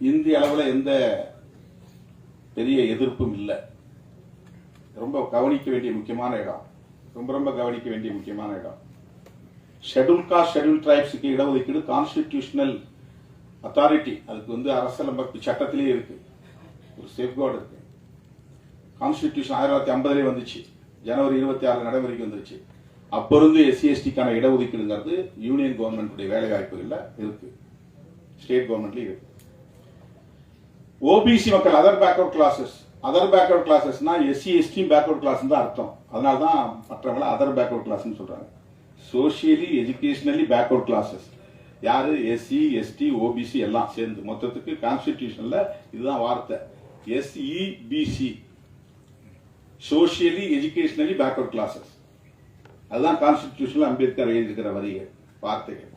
இந்திய அளவில் எந்த பெரிய எதிர்ப்பும் இல்லை. ரொம்ப கவனிக்க வேண்டிய முக்கியமான இடம். ரொம்ப ரொம்ப கவனிக்க வேண்டிய முக்கியமான இடம். ஷெட்யூல் காஸ்ட் ஷெட்யூல் டிரைப்ஸுக்கு இடஒதுக்கீடு கான்ஸ்டிடியூஷனல் அத்தாரிட்டி அதுக்கு வந்து அரசியலமைப்பு சட்டத்திலே இருக்கு. ஒரு சேஃப்கார்டு இருக்கு. கான்ஸ்டிடியூஷன் ஆயிரத்தி தொள்ளாயிரத்தி ஐம்பதுலேயே வந்துச்சு. ஜனவரி இருபத்தி ஆறு நடைமுறைக்கு வந்துருச்சு. அப்போ இருந்து எஸ்சி எஸ்டிக்கான இடஒதுக்கீடுங்கிறது யூனியன் கவர்மெண்ட்டுடைய வேலை வாய்ப்புகளில் இருக்கு. ஸ்டேட் கவர்மெண்ட்லயும் இருக்கு. ஓபிசி மக்கள் other backward classes other backward கிளாஸஸ்னா SC ST backward class தான் அர்த்தம். அதனால தான் மற்றவங்கள அதர் பேக்வர்ட் கிளாஸ்னு சொல்றாங்க. சோஷியலி எஜுகேஷனலி பேக்வர்ட் கிளாஸஸ் யாரு? எஸ்சி எஸ்டி ஓபிசி எல்லாம் சேர்ந்து. மொத்தத்துக்கு கான்ஸ்டிடியூஷன்ல இதுதான் வார்த்தை. SEBC socially educationally backward classes அதுதான் கான்ஸ்டிடியூஷன்ல அம்பேத்கர் எழுதியிருக்கிற வரிகள் வார்த்தைகள்.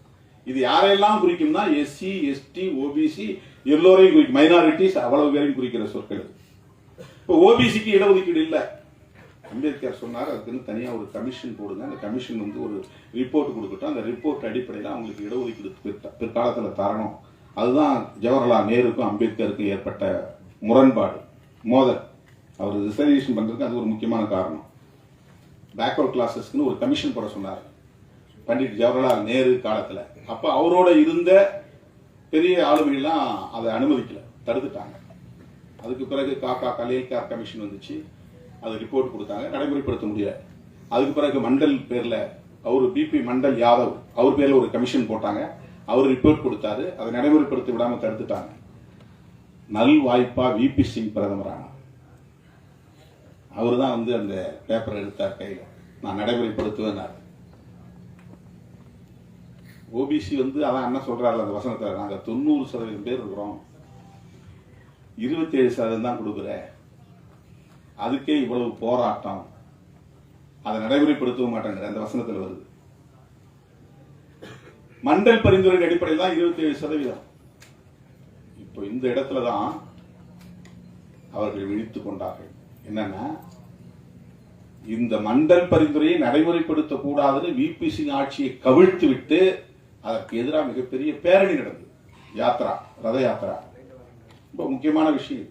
இது யாரையெல்லாம் குறிக்கும்னா எஸ்சி எஸ்டி ஓபிசி எல்லோரையும் குறிக்கும் மைனாரிட்டிஸ் அவ்வளவு பேரையும் குறிக்கிற சொற்கள். இப்போ ஓபிசிக்கு இடஒதுக்கீடு இல்லை. அம்பேத்கர் சொன்னார் அதுக்குன்னு தனியாக ஒரு கமிஷன் போடுங்க. அந்த கமிஷன் வந்து ஒரு ரிப்போர்ட் கொடுக்கட்டும். அந்த ரிப்போர்ட் அடிப்படையில் அவங்களுக்கு இடஒதுக்கீடு பிற்காலத்தில் தரணும். அதுதான் ஜவஹர்லால் நேருக்கும் அம்பேத்கருக்கும் ஏற்பட்ட முரண்பாடு. மோதல். அவர் ரிசர்வேஷன் பண்ணுறதுக்கு அது ஒரு முக்கியமான காரணம். பேக்வர்ட் கிளாஸஸ்க்குன்னு ஒரு கமிஷன் போட சொன்னார். பண்டிட் ஜவஹர்லால் நேரு காலத்தில். அப்போ அவரோட இருந்த பெரிய ஆளுமையெல்லாம் அதை அனுமதிக்கல தடுத்துட்டாங்க. அதுக்கு பிறகு காக்கா கலேல்கார் கமிஷன் வந்துச்சு. அது ரிப்போர்ட் கொடுத்தாங்க நடைமுறைப்படுத்த முடியல. அதுக்கு பிறகு மண்டல் பேர்ல அவர் பிபி மண்டல் யாதவ் அவர் பேர்ல ஒரு கமிஷன் போட்டாங்க. அவர் ரிப்போர்ட் கொடுத்தாரு அதை நடைமுறைப்படுத்தி விடாம தடுத்துட்டாங்க. நல் வாய்ப்பா விபி சிங் பிரதமரான. அவர் தான் வந்து அந்த பேப்பரை எடுத்தார் கையில். நான் நடைமுறைப்படுத்துவேன் ஓபிசி வந்து அதான் என்ன சொல்றாரு அந்த வசனத்தை நாங்கள் தொண்ணூறு சதவீதம் பேர் இருக்கிறோம். இருபத்தேழு சதவீதம் தான் கொடுக்குற. அதுக்கே இவ்வளவு போராட்டம். அதை நடைமுறைப்படுத்தவும் மாட்டேங்கிற அந்த வசனத்தில் வருது. மண்டல் பரிந்துரை அடிப்படையில் தான் இருபத்தி ஏழு சதவீதம். இப்போ இந்த இடத்துல தான் அவர்கள் விழித்துக் கொண்டார்கள். என்னன்னா இந்த மண்டல் பரிந்துரையை நடைமுறைப்படுத்தக்கூடாதுன்னு விபி சிங் ஆட்சியை கவிழ்த்து விட்டு அதற்கு எதிராக மிகப்பெரிய பேரணி நடந்தது. யாத்ரா ரத யாத்ரா ரொம்ப முக்கியமான விஷயம்.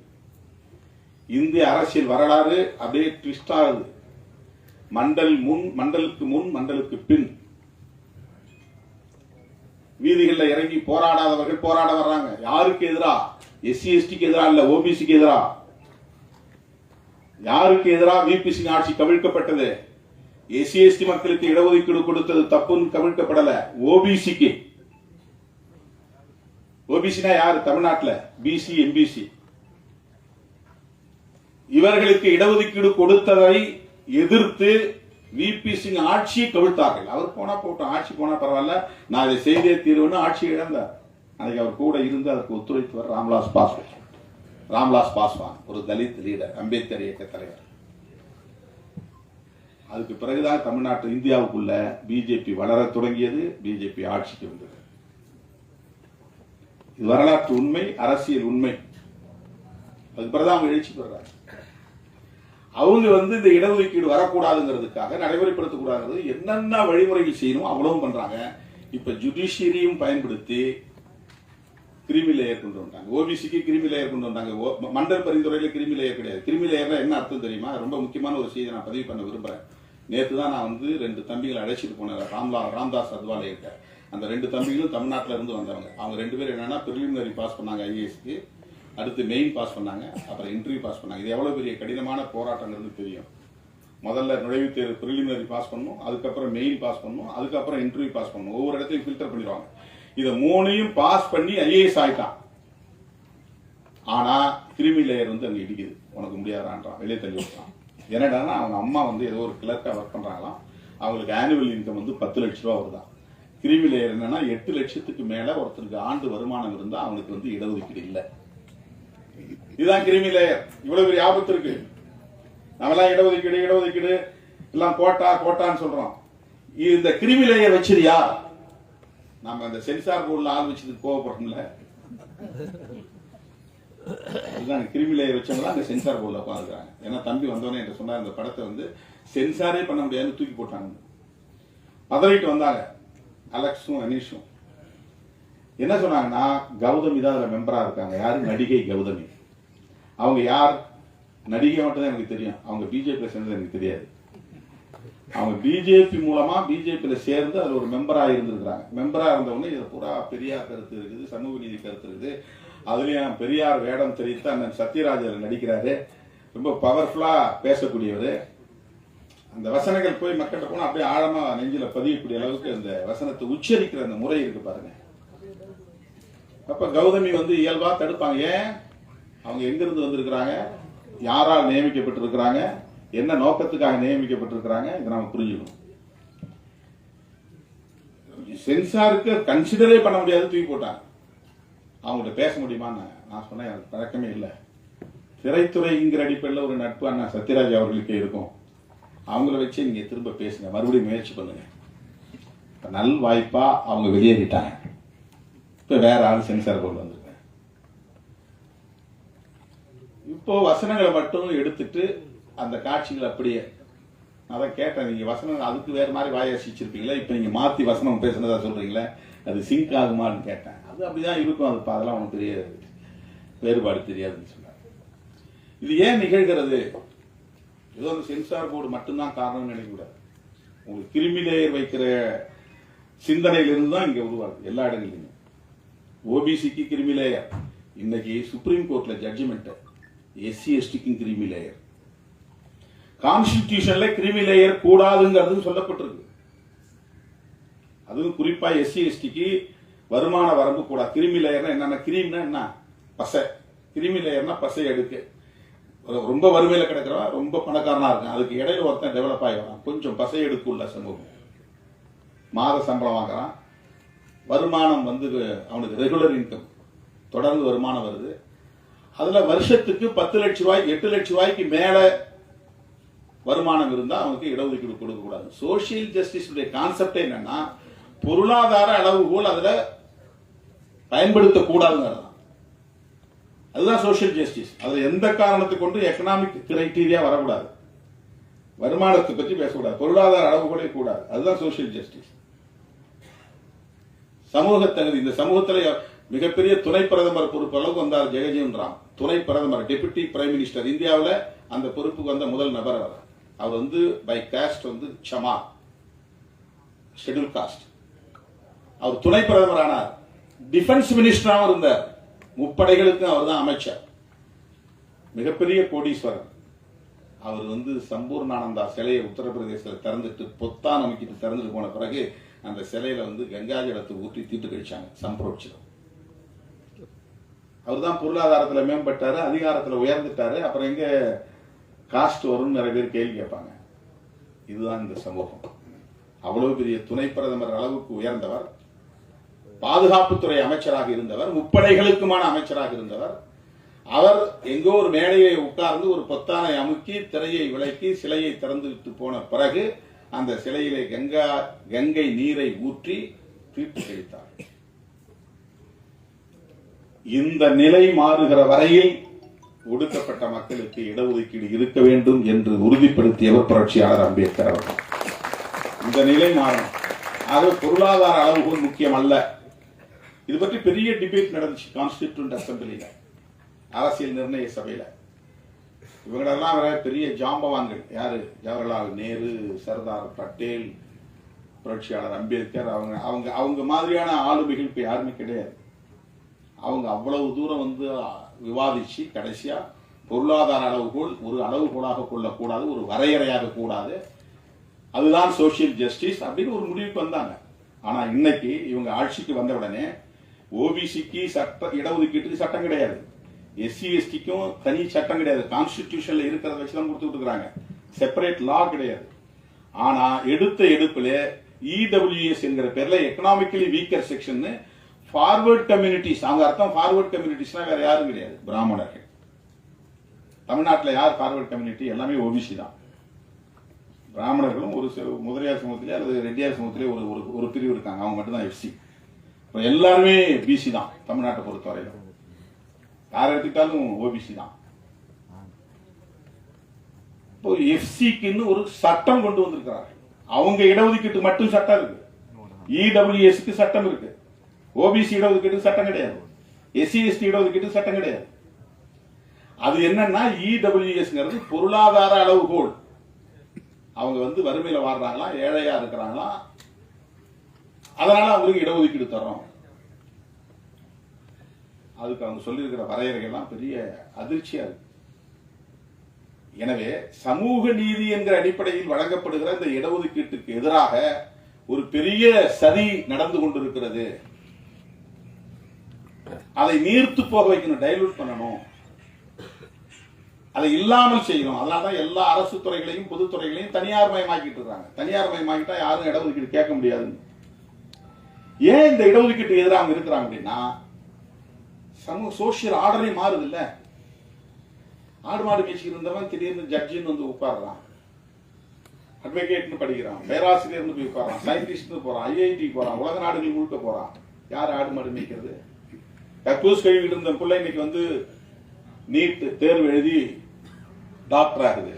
இந்திய அரசியல் வரலாறு அப்படியே ட்விஸ்ட் ஆகுது. மண்டல் முன் மண்டலுக்கு முன் மண்டலுக்கு பின். வீதிகளில் இறங்கி போராடாதவர்கள் போராட வர்றாங்க. யாருக்கு எதிரா? எஸ்சி எஸ்டிக்கு எதிரா இல்ல ஓபிசிக்கு எதிரா? யாருக்கு எதிராக விபிசி ஆட்சி கவிழ்க்கப்பட்டது? எஸ்சி எஸ்டி மக்களுக்கு இடஒதுக்கீடு கொடுத்தது தப்புன்னு கவிழ்க்கப்படல. ஓபிசிக்கு ஓபிசினா யாரு? தமிழ்நாட்டில். பிசி எம்பிசி இவர்களுக்கு இடஒதுக்கீடு கொடுத்ததை எதிர்த்து விபி சிங் ஆட்சியை கவிழ்த்தார்கள். அவர் போனா போட்டோம். ஆட்சி போனா பரவாயில்ல. நான் இதை செய்தே தீர்வுன்னு ஆட்சி இழந்தார். அன்னைக்கு அவர் கூட இருந்து அதற்கு ஒத்துழைத்தவர் ராம்லாஸ் பாஸ்வான். ராம்லாஸ் பாஸ்வான் ஒரு தலித் லீடர் அம்பேத்கர் இயக்க தலைவர். அதுக்கு பிறகுதான் தமிழ்நாட்டு இந்தியாவுக்குள்ள பிஜேபி வளரத் தொடங்கியது பிஜேபி ஆட்சிக்கு வந்தது. இது வரலாற்று உண்மை அரசியல் உண்மை. அதுக்கு பிறகுதான் அவங்க எழுச்சி பெறாங்க அவங்க வந்து இந்த இடஒதுக்கீடு வரக்கூடாதுங்கிறதுக்காக நடைமுறைப்படுத்தக்கூடாது என்னென்ன வழிமுறைகள் செய்யணும் அவ்வளவும் பண்றாங்க. இப்ப ஜுடிஷியரியும் பயன்படுத்தி கிருமி லேயர் கொண்டு வந்தாங்க ஓபிசிக்கு கிருமி லேயர் கொண்டு வந்தாங்க. மண்டல் பரிந்துரையில கிருமி லேயர் கிடையாது. கிருமி லேயர்னா என்ன அர்த்தம் தெரியுமா? ரொம்ப முக்கியமான ஒரு செய்தி நான் பதிவு பண்ண விரும்புறேன். நேற்று தான் நான் வந்து ரெண்டு தம்பிகளை அழைச்சிட்டு போனேன் ராம்லா ராம்தாஸ் அத்வாலே அந்த ரெண்டு தம்பிகளும் தமிழ்நாட்டில் இருந்து வந்தவங்க. அவங்க ரெண்டு பேரும் என்னன்னா பிரிலிமினரி பாஸ் பண்ணாங்க ஐஏஎஸ்க்கு அடுத்து மெயின் பாஸ் பண்ணாங்க அப்புறம் இன்டர்வியூ பாஸ் பண்ணாங்க. இது எவ்வளோ பெரிய கடினமான போராட்டங்கிறது தெரியும். முதல்ல நுழைவுத் தேர்வு ப்ரிலிமினரி பாஸ் பண்ணணும் அதுக்கப்புறம் மெயின் பாஸ் பண்ணணும் அதுக்கப்புறம் இன்டர்வியூ பாஸ் பண்ணும் ஒவ்வொரு இடத்தையும் ஃபில்டர் பண்ணிடுவாங்க. இதை மூணையும் பாஸ் பண்ணி ஐஏஎஸ் ஆயிட்டான். ஆனா கிரிமி லேயர் வந்து அங்கே இடிக்குது. உனக்கு முடியாதான்றான் வெளியே தள்ளி விட்டான். என்னடானா அவங்க அம்மா வந்து ஏதோ ஒரு கிளர்க்காக ஒர்க் பண்றாங்களாம். அவங்களுக்கு ஆனுவல் இன்கம் வந்து பத்து லட்ச ரூபா வருதான் கிரிமி லேயர் என்னன்னா எட்டு லட்சத்துக்கு மேல ஒருத்தருக்கு ஆண்டு வருமானம் இருந்தால் அவனுக்கு வந்து இடஒதுக்கீடு இல்லை. இதுதான் கிரிமி லேயர் இவ்வளவு பெரிய ஆபத்து இருக்கு. நம்மளாம் இடஒதுக்கீடு இடஒதுக்கீடு. எல்லாம் கோட்டா கோட்டான்னு சொல்றோம். இந்த கிரிமி லேயர் வச்சிருயா நம்ம அந்த சென்சார் போர்டில் ஆரம்பிச்சதுக்கு கோவப்படுறோம்ல இதுதான் கிரிமி வச்சவங்க அந்த சென்சார் போர்டில் உட்காந்துருக்காங்க ஏன்னா தம்பி வந்தோடனே என்று சொன்னார் இந்த படத்தை வந்து சென்சாரே பண்ண முடியாது தூக்கி போட்டாங்க. பதவிட்டு வந்தாங்க அலெக்ஸும் அனீஷும். என்ன சொன்னாங்கன்னா கௌதமி தான் அதுல மெம்பரா இருக்காங்க. யார்? நடிகை கௌதமி. அவங்க யார்? நடிகை மட்டும் தான் எனக்கு தெரியும். அவங்க பிஜேபியில் சேர்ந்தது எனக்கு தெரியாது. அவங்க பிஜேபி மூலமா பிஜேபியில் சேர்ந்து அதில் ஒரு மெம்பராக இருந்திருக்கிறாங்க. மெம்பரா இருந்தவொடனே இதுல பூரா பெரியார் கருத்து இருக்குது சமூக நீதி கருத்து இருக்குது. அதுலயும் பெரியார் வேடம் தெரிவித்து அண்ணன் சத்யராஜர் நடிக்கிறாரு. ரொம்ப பவர்ஃபுல்லா பேசக்கூடியவர். அந்த வசனங்கள் போய் மக்கள்கிட்ட போனா அப்படியே ஆழமா நெஞ்சில பதியக்கூடிய அளவுக்கு அந்த வசனத்தை உச்சரிக்கிற அந்த முறை இருக்கு பாருங்க. அப்ப கௌதமி வந்து இயல்பா தடுப்பாங்க. ஏன்? அவங்க எங்கிருந்து வந்திருக்கிறாங்க? யாரால் நியமிக்கப்பட்டிருக்கிறாங்க? என்ன நோக்கத்துக்காக நியமிக்கப்பட்டிருக்கிறாங்க? இதை நாம புரிஞ்சுக்கணும். சென்சாருக்கு கன்சிடரே பண்ண முடியாது தூக்கி போட்டாங்க. அவங்கள்ட்ட பேச முடியுமான்னு நான் சொன்னேன். எனக்கு பழக்கமே இல்லை. திரைத்துறைங்கிற அடிப்படையில் ஒரு நட்பு அண்ணா சத்யராஜ் அவர்களுக்கே இருக்கும். அவங்கள வச்சு நீங்க திரும்ப பேசுங்க. மறுபடியும் முயற்சி பண்ணுங்க. நல் வாய்ப்பா அவங்க வெளியேறிட்டாங்க இப்போ வேற ஆள் சென்சார் போர்டு வந்திருக்கேன் இப்போ வசனங்களை மட்டும் எடுத்துட்டு அந்த காட்சிகள் அப்படியே. நான் கேட்டேன் நீங்க வசனம் அதுக்கு வேற மாதிரி வாயசிச்சிருப்பீங்களா இப்ப நீங்க மாத்தி வசனம் பேசுனதா சொல்றீங்களே? அது சிங்க் ஆகுமான்னு கேட்டேன். அது அப்படிதான் இருக்கும். அது அதெல்லாம் அவனுக்கு தெரியாது வேறுபாடு தெரியாதுன்னு சொன்னார் இது ஏன் நிகழ்கிறது? ஏதோ அந்த சென்சார் போர்டு மட்டும்தான் காரணம்னு நினைக்கக்கூடாது. உங்களுக்கு கிருமி லேயர் வைக்கிற சிந்தனையிலிருந்து தான் இங்க உருவாகுது எல்லா இடங்களிலுமே. ஓபிசிக்கு கிருமி லேயர். இன்னைக்கு சுப்ரீம் கோர்ட்ல ஜட்ஜ்மெண்ட் எஸ்சி எஸ்டிக்கும் கிருமி லேயர். கான்ஸ்டிடியூஷன்ல கிருமி லேயர் கூடாதுங்கிறது சொல்லப்பட்டிருக்கு. அதுவும் குறிப்பா எஸ்சி எஸ்டிக்கு வருமான வரம்பு கூடாது கிருமி லேயர்னா என்னன்னா கிரீம்னா என்ன? பசை. கிருமி லேயர்னா பசை எடுக்கு ரொம்ப வறுமையில கிடக்கிறவன் ரொம்ப பணக்காரனா இருக்கான். அதுக்கு இடையில ஒருத்தன் டெவலப் ஆகி வரான் கொஞ்சம் பசை எடுக்குள்ள சமூகம். மாத சம்பளம் வாங்குறான். வருமானம் வந்து அவனுக்கு ரெகுலர் இன்கம் தொடர்ந்து வருமானம் வருது. அதுல வருஷத்துக்கு பத்து லட்ச ரூபாய் எட்டு லட்ச ரூபாய்க்கு மேல வருமானம் இருந்தால் அவனுக்கு இடஒதுக்கீடு கொடுக்க கூடாது சோசியல் ஜஸ்டிஸ் கான்செப்ட் என்னன்னா பொருளாதார அளவுகோல் அதுல பயன்படுத்த கூடாதுங்கிறது அதுதான் சோசியல் ஜஸ்டிஸ் அதுல எந்த காரணத்தை கொண்டு எக்கனாமிக் கிரைட்டீரியா வரக்கூடாது. வருமானத்தை பற்றி பேசக்கூடாது. பொருளாதார அளவுகளே கூடாது. அதுதான் சோசியல் ஜஸ்டிஸ் சமூக தகுதி. இந்த சமூகத்தில் மிகப்பெரிய துணை பிரதமர் பொறுப்பு அளவுக்கு வந்தார் ஜெகஜீவன் ராம். துணை பிரதமர் டெபுட்டி பிரைம் மினிஸ்டர் இந்தியாவில் அந்த பொறுப்புக்கு வந்த முதல் நபர் அவர். அவர் வந்து பை காஸ்ட் வந்து சமா ஷெட்யூல் காஸ்ட் அவர் துணை பிரதமர் ஆனார் டிஃபென்ஸ் மினிஸ்டராகவும் இருந்தார். முப்படைகளுக்கும் அவர் தான் அமைச்சர். மிகப்பெரிய கோடீஸ்வரர் அவர் வந்து சம்பூர்ணானந்தா சிலையை உத்தரப்பிரதேசத்தில் திறந்துட்டு பொத்தான் அமைக்கிட்டு திறந்துட்டு போன பிறகு அந்த சிலையில வந்து கங்கா ஜலத்தை ஊற்றி தீட்டு கழிச்சாங்க சம்பரோட்சிதம் அவர் தான் பொருளாதாரத்தில் மேம்பட்டாரு அதிகாரத்தில் உயர்ந்துட்டாரு. அப்புறம் எங்க காஸ்ட் வரும்னு நிறைய பேர் கேள்வி கேட்பாங்க. இதுதான் இந்த சமூகம். அவ்வளவு பெரிய துணை பிரதமர் அளவுக்கு உயர்ந்தவர். பாதுகாப்புத்துறை அமைச்சராக இருந்தவர் முப்படைகளுக்குமான அமைச்சராக இருந்தவர். அவர் எங்கோ ஒரு மேடையை உட்கார்ந்து ஒரு பொத்தானை அமுக்கி திரையை விலக்கி சிலையை திறந்து விட்டு போன பிறகு அந்த சிலையிலே கங்கா கங்கை நீரை ஊற்றி தீர்ப்பு கழித்தார் இந்த நிலை மாறுகிற வரையில் ஒடுக்கப்பட்ட மக்களுக்கு இடஒதுக்கீடு இருக்க வேண்டும் என்று உறுதிப்படுத்தியவர் புரட்சியாளர் அம்பேத்கர் அவர்கள். இந்த நிலை மாறும் அது பொருளாதார அளவுகள் முக்கியம் அல்ல. இது பற்றி பெரிய டிபேட் நடந்துச்சு கான்ஸ்டிடியூண்ட் அசம்பிளியில அரசியல் நிர்ணய சபையில. இவங்களெல்லாம் வேற பெரிய ஜாம்பவான்கள். யாரு? ஜவஹர்லால் நேரு சர்தார் பட்டேல் புரட்சியாளர் அம்பேத்கர் அவங்க அவங்க அவங்க மாதிரியான ஆளுமைகள் இப்ப யாருமே கிடையாது. அவங்க அவ்வளவு தூரம் வந்து விவாதிச்சு கடைசியா பொருளாதார அளவுகோல் ஒரு அளவுகோலாக கொள்ளக்கூடாது ஒரு வரையறையாக கூடாது. அதுதான் சோசியல் ஜஸ்டிஸ் அப்படின்னு ஒரு முடிவுக்கு வந்தாங்க. ஆனா இன்னைக்கு இவங்க ஆட்சிக்கு வந்த உடனே ஓபிசிக்கு சட்ட இடஒதுக்கீட்டுக்கு சட்டம் கிடையாது. எஸ்சி எஸ்டிக்கும் தனி சட்டம் கிடையாது. கான்ஸ்டிடியூஷன்ல இருக்கிறத வச்சு தான் கொடுத்துட்டு இருக்கிறாங்க செப்பரேட் லா கிடையாது. ஆனா எடுத்த எடுப்புல இடபிள்யூஎஸ் என்கிற பேர்ல economically weaker section forward communities அவங்க அர்த்தம் ஃபார்வர்ட் கம்யூனிட்டிஸ்னா வேற யாரும் கிடையாது. பிராமணர்கள். தமிழ்நாட்டில் யார் ஃபார்வர்ட் கம்யூனிட்டி எல்லாமே ஓபிசி தான். பிராமணர்களும் ஒரு சில முதலியார் சமூகத்திலே அல்லது ரெட்டியார் சமூகத்திலே ஒரு ஒரு ஒரு பிரிவு இருக்காங்க. அவங்க மட்டும்தான் எஃப்சி இப்போ எல்லாருமே பிசி தான் தமிழ்நாட்டை பொறுத்தவரையிலும். யார் எடுத்துக்கிட்டாலும் ஓபிசி தான். இப்போ எஃப்சிக்குன்னு ஒரு சட்டம் கொண்டு வந்திருக்கிறார் அவங்க இடஒதுக்கீட்டு மட்டும் சட்டம் இருக்கு. இடபிள்யூஎஸ்க்கு சட்டம் இருக்கு. ஓபிசி இடஒதுக்கீட்டு சட்டம் கிடையாது. எஸ்சி எஸ்டி இடஒதுக்கீட்டு சட்டம் கிடையாது. அது என்னன்னா E இடபிள்யூஎஸ்ங்கிறது பொருளாதார அளவுகோல். அவங்க வந்து வறுமையில வாழ்றாங்களா ஏழையா இருக்கிறாங்களா? அதனால அவங்களுக்கு இடஒதுக்கீடு தர்றோம். அதுக்கு அவங்க சொல்லியிருக்கிற வரையறைகள்லாம் பெரிய அதிர்ச்சியா இருக்கு. எனவே சமூக நீதி என்கிற அடிப்படையில் வழங்கப்படுகிற இந்த இடஒதுக்கீட்டுக்கு எதிராக ஒரு பெரிய சதி நடந்து கொண்டிருக்கிறது. அதை நீர்த்து போக வைக்கணும் டைலூட் பண்ணணும். அதை இல்லாமல் செய்யணும். அதனாலதான் எல்லா அரசு துறைகளையும் பொதுத்துறைகளையும் தனியார் மயமாக்கிட்டு இருக்காங்க. தனியார் மயமாக்கிட்டா யாரும் இடஒதுக்கீடு கேட்க முடியாதுன்னு. ஏன் இந்த இடஒதுக்கீட்டு எதிராக இருக்கிறாங்க அப்படின்னா சமூக சோசியல் ஆர்டரே மாறுது இல்ல ஆடு மாடு பேசிக்கிட்டு இருந்தவன் திடீர்னு ஜட்ஜின்னு வந்து உட்கார்றான். அட்வொகேட்னு படிக்கிறான். பேராசிரியர்னு போய் உட்காரான் சயின்டிஸ்ட்னு போறான். ஐஐடி போறான். உலக நாடுகள் முழுக்க போறான். யார் ஆடு மாடு மேய்க்கிறது? கக்கூஸ் கழுவிட்டு இருந்த பிள்ளை இன்னைக்கு வந்து நீட் தேர்வு எழுதி டாக்டர் ஆகுது.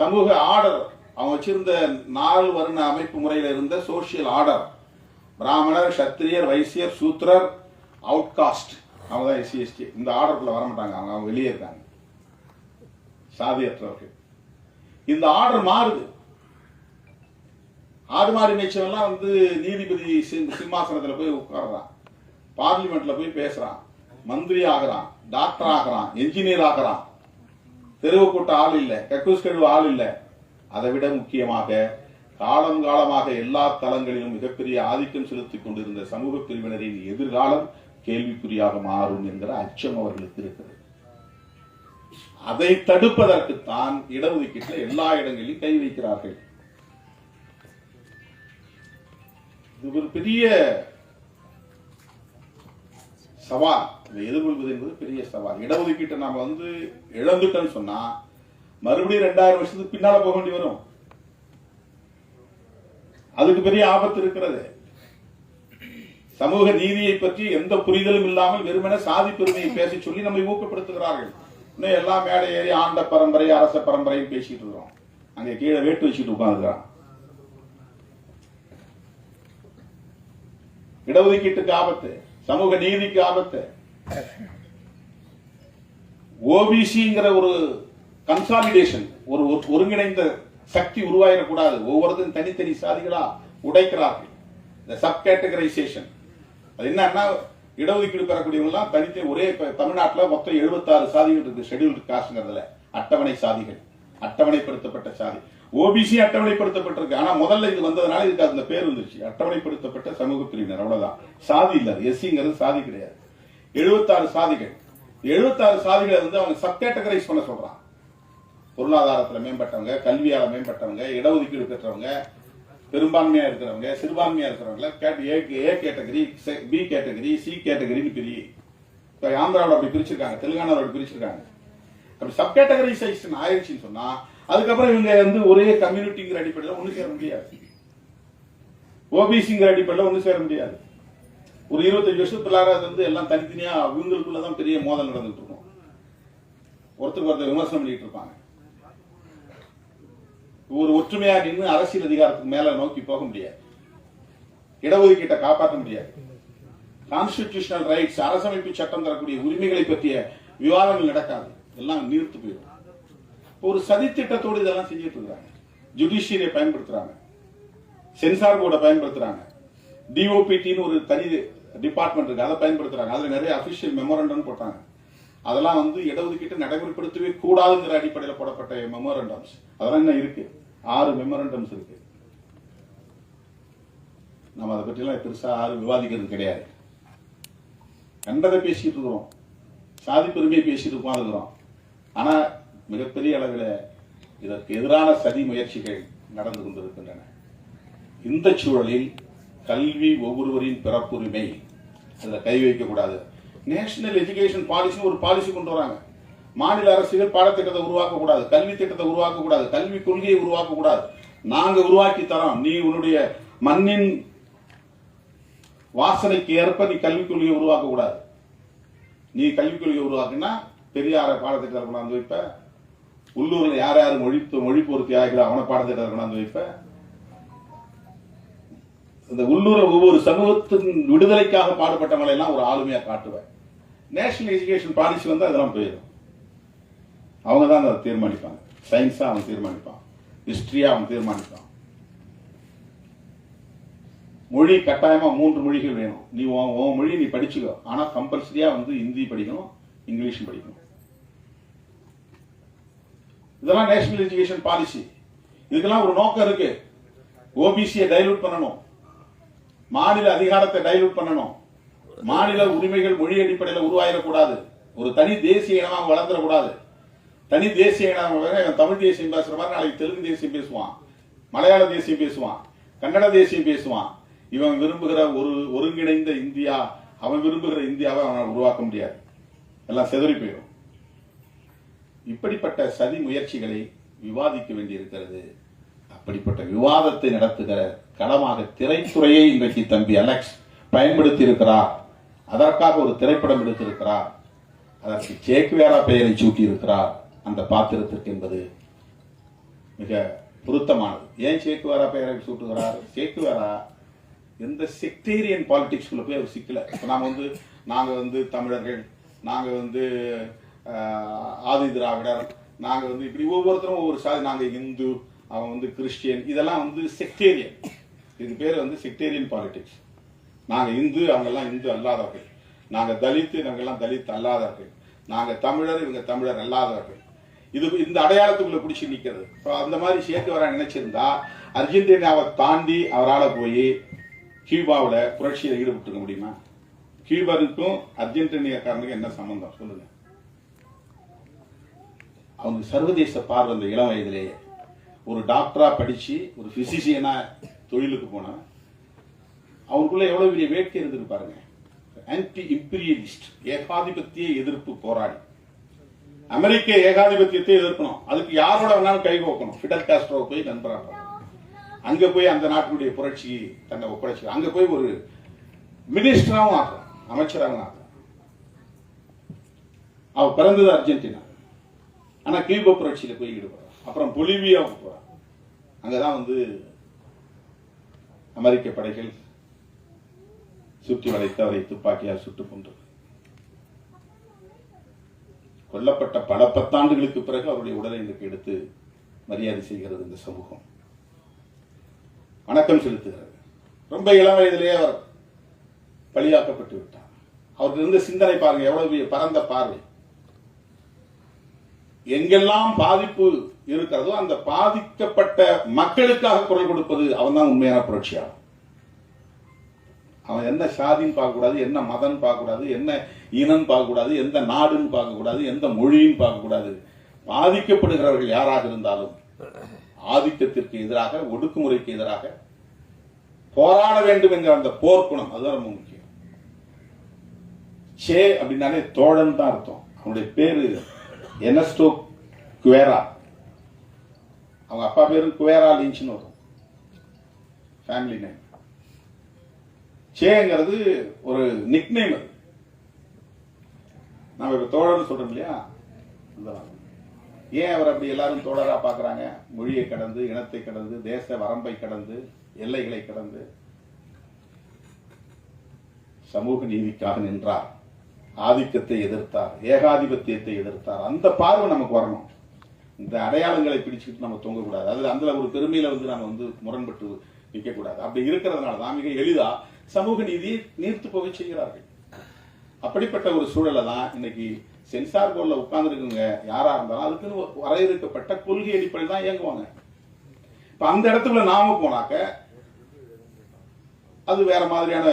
சமூக ஆர்டர் அவன் வச்சிருந்த நாலு வருண அமைப்பு முறையில் இருந்த சோசியல் ஆர்டர் பிராமணர் சத்திரியர் வைசியர் சூத்ரர் அவுட்காஸ்ட் அவங்க தான் எஸ்சி எஸ்டி இந்த ஆர்டருக்குள்ள வர மாட்டாங்க அவங்க அவங்க வெளியே இருக்காங்க. சாதியற்றவர்கள். இந்த ஆர்டர் மாறுது. ஆடு மாறி மேய்ச்சவெல்லாம் வந்து நீதிபதி சி- சிம்மாசனத்துல போய் உட்கார்றான். பார்லிமெண்ட்ல போய் பேசுறான். மந்திரி ஆகிறான். டாக்டர் ஆகிறான். என்ஜினியர் ஆகிறான். தெருவு கூட்ட ஆள் இல்லை. கக்கூஸ் கழுவு ஆள் இல்ல. அதை விட முக்கியமாக காலம் காலமாக எல்லா தளங்களிலும் மிகப்பெரிய ஆதிக்கம் செலுத்திக் கொண்டிருந்த சமூக பிரிவினரின் எதிர்காலம் கேள்விக்குறியாக மாறும் என்கிற அச்சம் அவர்களுக்கு இருக்கிறது. அதை தடுப்பதற்குத்தான் இடஒதுக்கீட்டில் எல்லா இடங்களிலும் கை வைக்கிறார்கள். இது ஒரு பெரிய சவால். இதை எதிர்கொள்வது என்பது பெரிய சவால். இடஒதுக்கீட்டை நாம வந்து இழந்துட்டோம்னு சொன்னா மறுபடியும் ரெண்டாயிரம் வருஷத்துக்கு பின்னால போக வேண்டி வரும். அதுக்கு பெரிய ஆபத்து இருக்கிறது. சமூக நீதியை பற்றி எந்த புரிதலும் இல்லாமல் வெறுமனே சாதி பெருமையை பேச சொல்லி நம்மை ஊக்கப்படுத்துகிறார்கள். இன்னும் எல்லாம் மேடை ஏறி ஆண்ட பரம்பரை அரச பரம்பரைன்னு பேசிட்டு இருக்கிறோம். அங்க கீழே வேட்டு வச்சுட்டு உட்காந்துக்கிறான் இடஒதுக்கீட்டுக்கு ஆபத்து சமூக நீதிக்கு ஆபத்து. ஓபிசிங்கிற ஒரு கன்சாலிடேஷன் ஒரு ஒரு ஒருங்கிணைந்த சக்தி உருவாயிடக்கூடாது. ஒவ்வொருத்தரும் தனித்தனி சாதிகளா உடைக்கிறார்கள். இந்த சப் கேட்டகரைசேஷன் அது என்னன்னா இடஒதுக்கீடு பெறக்கூடியவங்களாம் தனித்தனி ஒரே தமிழ்நாட்டில் மொத்தம் 76 சாதிகள் இருக்கு. ஷெட்யூல்டு காஸ்ட்ங்கிறதுல அட்டவணை சாதிகள். அட்டவணைப்படுத்தப்பட்ட சாதி. ஓபிசி அட்டவணைப்படுத்தப்பட்டிருக்கு. ஆனா முதல்ல இது வந்ததுனால இதுக்கு அந்த பேர் வந்துருச்சு. அட்டவணைப்படுத்தப்பட்ட சமூக பிரிவினர். அவ்வளவுதான். சாதி இல்ல எஸ்சிங்கிறது சாதி கிடையாது. 76 சாதிகள். 76 சாதிகளை வந்து அவங்க சப் கேட்டகரைஸ் பண்ண சொல்றான். பொருளாதாரத்தில் மேம்பட்டவங்க கல்வியால் மேம்பட்டவங்க இடஒதுக்கீடு பெற்றவங்க பெரும்பான்மையாக இருக்கிறவங்க சிறுபான்மையாக இருக்கிறவங்க cat- A A category B category C கேட்டகரின்னு பிரி இப்போ ஆந்திராவில் அப்படி பிரிச்சிருக்காங்க தெலுங்கானாவோட அப்படி பிரிச்சிருக்காங்க. அப்படி சப் கேட்டகரைசேஷன் ஆயிடுச்சுன்னு சொன்னா அதுக்கப்புறம் இவங்க வந்து ஒரே கம்யூனிட்டிங்கிற அடிப்படையில் ஒன்று சேர முடியாது. ஓபிசிங்கிற அடிப்படையில் ஒன்று சேர முடியாது. ஒரு இருபத்தஞ்சு வருஷத்துக்குள்ளார அது வந்து எல்லாம் தனித்தனியா இவங்களுக்குள்ளதான் பெரிய மோதல் நடந்துட்டு இருக்கும். ஒருத்தருக்கு ஒருத்தர் விமர்சனம் பண்ணிட்டு இருப்பாங்க. ஒரு ஒற்றுமையா நின்று அரசியல் அதிகாரத்துக்கு மேல நோக்கி போக முடியாது. இடஒதுக்கீட்டை காப்பாற்ற முடியாது. கான்ஸ்டிடியூஷனல் ரைட்ஸ் அரசமைப்பு சட்டம் தரக்கூடிய உரிமைகளை பற்றிய விவாதங்கள் நடக்காது. எல்லாம் நீர்த்து போயிடும். ஒரு சதித்திட்டத்தோடு இதெல்லாம் செஞ்சுட்டு இருக்காங்க ஜுடிஷியரியை பயன்படுத்துறாங்க. சென்சார் போர்டை பயன்படுத்துறாங்க. டிஓபிடின்னு ஒரு தனி டிபார்ட்மெண்ட் இருக்கு. அதை பயன்படுத்துறாங்க. அதுல நிறைய அபிஷியல் மெமோரண்டம் போட்டாங்க. அதெல்லாம் வந்து இடஒதுக்கீட்டை நடைமுறைப்படுத்தவே கூடாதுங்கிற அடிப்படையில் போடப்பட்ட மெமோரண்டம்ஸ் அதெல்லாம் என்ன இருக்கு. ஆறு மெமரண்டம்ஸ் இருக்கு. நம்ம அதை பற்றிலாம் பெருசா யாரும் விவாதிக்கிறது கிடையாது. கண்டதை பேசிட்டு இருக்கிறோம். சாதி பெருமையை பேசிட்டு உட்காந்துக்கிறோம் ஆனா மிகப்பெரிய அளவில் இதற்கு எதிரான சதி முயற்சிகள் நடந்து கொண்டிருக்கின்றன. இந்த சூழலில் கல்வி ஒவ்வொருவரின் பிறப்புரிமை அதில் கை வைக்கக்கூடாது. நேஷனல் எஜுகேஷன் பாலிசி ஒரு பாலிசி கொண்டு வராங்க. மாநில அரசுகள் பாடத்திட்டத்தை உருவாக்க கூடாது கல்வி திட்டத்தை உருவாக்க கூடாது கல்வி கொள்கையை உருவாக்க கூடாது நாங்க உருவாக்கி தரோம். நீ உன்னுடைய மண்ணின் வாசனைக்கு ஏற்ப நீ கல்விக் கொள்கையை உருவாக்க கூடாது நீ கல்விக் கொள்கையை உருவாக்குனா பெரியார பாடத்திட்டத்தை கொண்டாந்து வைப்ப. உள்ளூர்ல யார் யார் மொழி மொழி பொருத்தி ஆகிற அவனை பாடத்திட்டத்தை கொண்டாந்து வைப்ப. இந்த உள்ளூர ஒவ்வொரு சமூகத்தின் விடுதலைக்காக பாடுபட்டவங்களை எல்லாம் ஒரு ஆளுமையா காட்டுவேன் நேஷனல் எஜுகேஷன் பாலிசி வந்து அதெல்லாம் போயிடும். அவங்க தான் அதை தீர்மானிப்பாங்க. சயின்ஸா அவன் தீர்மானிப்பான். ஹிஸ்டரியா அவன் தீர்மானிப்பான். மொழி கட்டாயமா மூன்று மொழிகள் வேணும். நீ உன் உன் மொழி நீ படிச்சுக்கோ. ஆனா கம்பல்சரியா வந்து ஹிந்தி படிக்கணும் இங்கிலீஷும் படிக்கணும். இதெல்லாம் நேஷனல் எஜுகேஷன் பாலிசி இதுக்கெல்லாம் ஒரு நோக்கம் இருக்கு. ஓபிசியை டைலூட் பண்ணணும். மாநில அதிகாரத்தை டைலூட் பண்ணணும். மாநில உரிமைகள் மொழி அடிப்படையில் உருவாயிடக்கூடாது. ஒரு தனி தேசிய இனமாக வளர்ந்துடக்கூடாது. தனி தேசிய இனம் தமிழ் தேசியம் பேசுற மாதிரி நாளைக்கு தெலுங்கு தேசியம் பேசுவான் மலையாள தேசியம் பேசுவான் கன்னட தேசியம் பேசுவான். இவன் விரும்புகிற ஒரு ஒருங்கிணைந்த இந்தியா அவன் விரும்புகிற இந்தியாவை அவனால் உருவாக்க முடியாது. எல்லாம் செதறி போயிடும். இப்படிப்பட்ட சதி முயற்சிகளை விவாதிக்க வேண்டியிருக்கிறது. அப்படிப்பட்ட விவாதத்தை நடத்துகிற களமாக திரைத்துறையை இன்றைக்கு தம்பி அலெக்ஸ் பயன்படுத்தி இருக்கிறார் அதற்காக ஒரு திரைப்படம் எடுத்திருக்கிறார். அதற்கு சேக்குவேரா பெயரை சூட்டியிருக்கிறார். அந்த பாத்திரத்திற்கு என்பது மிக பொருத்தமானது. ஏன் சேக்குவாரா பெயரை சூட்டுகிறார் சேக்குவாரா எந்த செக்டேரியன் பாலிடிக்ஸ்குள்ள போய் அவர் சிக்கல. இப்போ நாம வந்து நாங்கள் வந்து தமிழர்கள் நாங்கள் வந்து ஆதி திராவிடர் நாங்கள் வந்து இப்படி ஒவ்வொருத்தரும் ஒவ்வொரு சாதி நாங்கள் இந்து அவன் வந்து கிறிஸ்டியன் இதெல்லாம் வந்து செக்டேரியன் இது பேர் வந்து செக்டேரியன் பாலிடிக்ஸ் நாங்கள் இந்து அவங்கெல்லாம் இந்து அல்லாதவர்கள். நாங்கள் தலித்து இவங்கெல்லாம் தலித் அல்லாதவர்கள். நாங்கள் தமிழர் இவங்க தமிழர் அல்லாதவர்கள். இது இந்த அடையாளத்துக்குள்ள பிடிச்சி நிற்கிறது So, அந்த மாதிரி சேர்த்து வர நினைச்சிருந்தா அர்ஜென்டினாவை தாண்டி அவரால் போய் கியூபாவில் புரட்சியில் ஈடுபட்டுக்க முடியுமா? கியூபாவுக்கும் அர்ஜென்டினியாக்காரனுக்கும் என்ன சம்பந்தம்? சொல்லுங்க. அவங்க சர்வதேச பார்வை அந்த இளம் வயதிலேயே. ஒரு டாக்டரா படிச்சு ஒரு பிசிசியனா தொழிலுக்கு போனா அவருக்குள்ள எவ்வளவு பெரிய வேட்கை இருந்திருப்பாருங்க ஆன்டி இம்பீரியலிஸ்ட் ஏகாதிபத்திய எதிர்ப்பு போராடி அமெரிக்க ஏகாதிபத்தியத்தை எதிர்க்கணும். அதுக்கு யாரோட வேணாலும் கை கோக்கணும் ஃபிடல் காஸ்ட்ரோ போய் நண்பராக அங்க போய் அந்த நாட்டினுடைய புரட்சி தன்னை ஒப்படைச்சு அங்க போய் ஒரு மினிஸ்டராகவும் ஆகலாம். அமைச்சராகவும் ஆகலாம். அவ பிறந்தது அர்ஜென்டினா. ஆனா கியூப புரட்சியில போய் ஈடுபடுறான் அப்புறம் பொலிவியாவுக்கு போறான் அங்கதான் வந்து அமெரிக்க படைகள் சுற்றி வளைத்து அவரை துப்பாக்கியால் சுட்டு கொண்டது கொல்லப்பட்ட பல பத்தாண்டுகளுக்கு பிறகு அவருடைய உடலை இன்றைக்கு எடுத்து மரியாதை செய்கிறது இந்த சமூகம். வணக்கம் செலுத்துகிறது ரொம்ப இளம் வயதிலேயே அவர் பலியாக்கப்பட்டு விட்டார். அவருக்கு இருந்த சிந்தனை பாருங்க எவ்வளவு பரந்த பார்வை. எங்கெல்லாம் பாதிப்பு இருக்கிறதோ அந்த பாதிக்கப்பட்ட மக்களுக்காக குரல் கொடுப்பது அவன் தான் உண்மையான புரட்சியாளர் அவன் என்ன சாதின்னு பார்க்கக்கூடாது என்ன மதம் பார்க்கக்கூடாது என்ன இனம் பார்க்கக்கூடாது எந்த நாடுன்னு பார்க்கக்கூடாது எந்த மொழியும் பார்க்கக்கூடாது. பாதிக்கப்படுகிறவர்கள் யாராக இருந்தாலும் ஆதிக்கத்திற்கு எதிராக ஒடுக்குமுறைக்கு எதிராக போராட வேண்டும் என்கிற அந்த போர்க்குணம் அதுதான் ரொம்ப முக்கியம். சே அப்படின்னாலே தோழன் தான் அர்த்தம். அவனுடைய பேரு எனஸ்டோ குவேரா. அவங்க அப்பா பேரு குவேரா லிஞ்ச்னு வரும். ஃபேமிலி நேம் சேங்கிறது ஒரு நிக்நேம் அது. நம்ம இப்ப தோழர்னு சொல்றோம் இல்லையா? ஏன் அவர் அப்படி எல்லாரும் தோழரா பாக்குறாங்க? மொழியை கடந்து இனத்தை கடந்து தேச வரம்பை கடந்து எல்லைகளை கடந்து. சமூக நீதிக்காக நின்றார். ஆதிக்கத்தை எதிர்த்தார். ஏகாதிபத்தியத்தை எதிர்த்தார். அந்த பார்வை நமக்கு வரணும். இந்த அடையாளங்களை பிடிச்சிக்கிட்டு நம்ம தொங்கக்கூடாது. அது அந்த ஒரு பெருமையில வந்து நம்ம வந்து முரண்பட்டு நிற்கக்கூடாது அப்படி இருக்கிறதுனால தான் மிக எளிதா சமூக நீதியை நீர்த்து போக செய்கிறார்கள். அப்படிப்பட்ட ஒரு சூழலை தான் இன்னைக்கு சென்சார் போர்டில் உட்கார்ந்துருக்குங்க யாரா இருந்தாலும் அதுக்குன்னு வரையறுக்கப்பட்ட கொள்கை அடிப்படையில் தான் இயங்குவாங்க. இப்ப அந்த இடத்துக்குள்ள நாம போனாக்க அது வேற மாதிரியான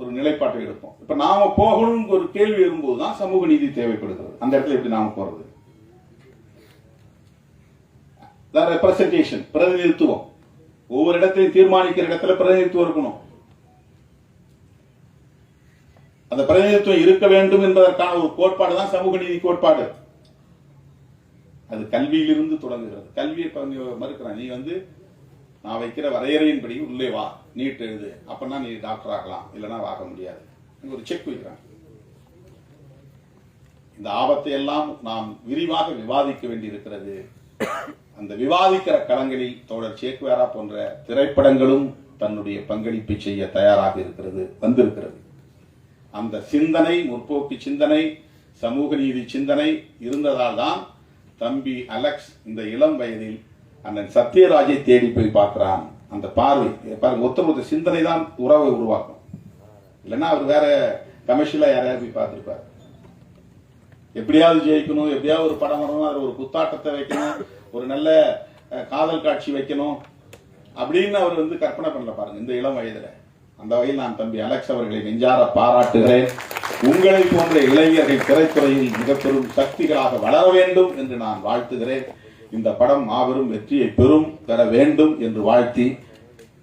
ஒரு நிலைப்பாட்டை எடுப்போம். இப்ப நாம போகணும்னு ஒரு கேள்வி வரும்போது தான் சமூக நீதி தேவைப்படுகிறது. அந்த இடத்துல எப்படி நாம போறது? ரெப்ரசன்டேஷன் பிரதிநிதித்துவம். ஒவ்வொரு இடத்தையும் தீர்மானிக்கிற இடத்துல பிரதிநிதித்துவம் இருக்கணும். அந்த பிரதிநிதித்துவம் இருக்க வேண்டும் என்பதற்கான ஒரு கோட்பாடு தான் சமூக நீதி கோட்பாடு. அது கல்வியிலிருந்து தொடங்குகிறது. கல்வியை மறுக்கிறான். நீ வந்து நான் வைக்கிற வரையறையின்படி உள்ளே வா. நீட் எழுது. அப்பனா நீ டாக்டர் ஆகலாம். இல்லைன்னா ஆக முடியாது. ஒரு செக் வைக்கிறான். இந்த ஆபத்தை எல்லாம் நாம் விரிவாக விவாதிக்க வேண்டியிருக்கிறது. அந்த விவாதிக்கிற களங்களில் தோழர் சேக்குவேரா போன்ற திரைப்படங்களும் தன்னுடைய பங்களிப்பை செய்ய தயாராக இருக்கிறது வந்திருக்கிறது. அந்த சிந்தனை முற்போக்கு சிந்தனை சமூக நீதி சிந்தனை இருந்ததால் தான் தம்பி அலெக்ஸ் இந்த இளம் வயதில் அண்ணன் சத்யராஜை தேடி போய் பார்க்கிறான். அந்த பார்வை பாருங்க ஒருத்தர் சிந்தனை தான் உறவை உருவாக்கும். இல்லைன்னா அவர் வேற கமர்ஷியலா யாரையாவது போய் பார்த்துருப்பார். எப்படியாவது ஜெயிக்கணும் எப்படியாவது ஒரு படம் வரணும் அதில் ஒரு குத்தாட்டத்தை வைக்கணும் ஒரு நல்ல காதல் காட்சி வைக்கணும் அப்படின்னு அவர் வந்து கற்பனை பண்ணல பாருங்க இந்த இளம் வயதுல. அந்த வகையில் நான் தம்பி அலெக்ஸ் அவர்களை நெஞ்சார பாராட்டுகிறேன். உங்களை போன்ற இளைஞர்கள் திரைத்துறையில் மிக பெரும் சக்திகளாக வளர வேண்டும் என்று நான் வாழ்த்துகிறேன். இந்த படம் மாபெரும் வெற்றியை பெறும் பெற வேண்டும் என்று வாழ்த்தி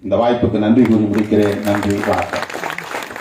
இந்த வாய்ப்புக்கு நன்றி கூறி முடிக்கிறேன். நன்றி வணக்கம்.